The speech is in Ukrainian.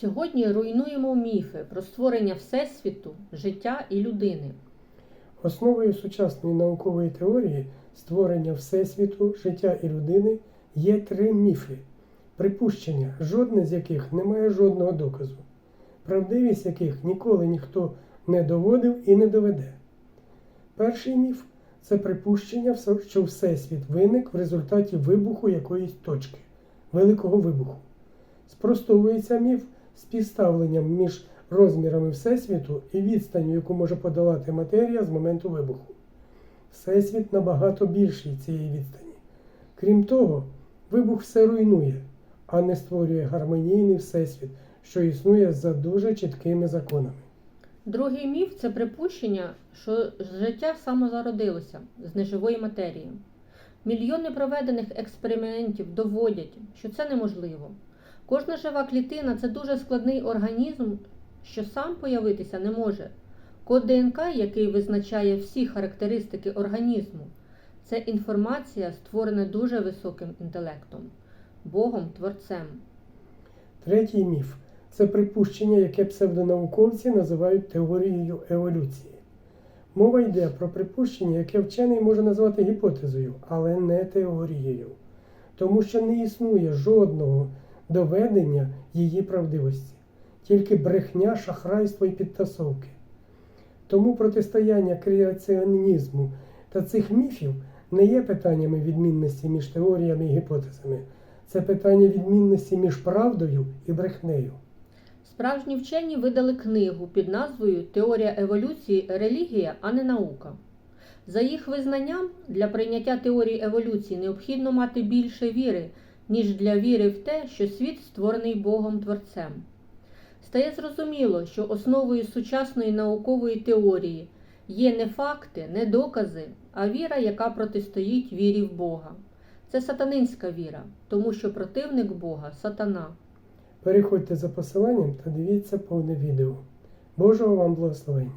Сьогодні руйнуємо міфи про створення Всесвіту, життя і людини. Основою сучасної наукової теорії створення Всесвіту, життя і людини є три міфи, припущення, жодне з яких не має жодного доказу, правдивість яких ніколи ніхто не доводив і не доведе. Перший міф це припущення, що Всесвіт виник в результаті вибуху якоїсь точки, великого вибуху. Спростовується міф співставленням між розмірами Всесвіту і відстанню, яку може подолати матерія з моменту вибуху. Всесвіт набагато більший цієї відстані. Крім того, вибух все руйнує, а не створює гармонійний всесвіт, що існує за дуже чіткими законами. Другий міф це припущення, що життя самозародилося з неживої матерії. Мільйони проведених експериментів доводять, що це неможливо. Кожна жива клітина це дуже складний організм, що сам появитися не може. Код ДНК, який визначає всі характеристики організму, це інформація, створена дуже високим інтелектом, Богом Творцем. Третій міф це припущення, яке псевдонауковці називають теорією еволюції. Мова йде про припущення, яке вчений може назвати гіпотезою, але не теорією, тому що не існує жодного доведення її правдивості, тільки брехня, шахрайство і підтасовки. Тому протистояння креаціонізму та цих міфів не є питаннями відмінності між теоріями і гіпотезами. Це питання відмінності між правдою і брехнею. Справжні вчені видали книгу під назвою Теорія еволюції релігія, а не наука. За їх визнанням, для прийняття теорії еволюції необхідно мати більше віри, ніж для віри в те, що світ створений Богом Творцем. Стає зрозуміло, що основою сучасної наукової теорії є не факти, не докази, а віра, яка протистоїть вірі в Бога. Це сатанинська віра, тому що противник Бога сатана. Переходьте за посиланням та дивіться повне відео. Божого вам благословення!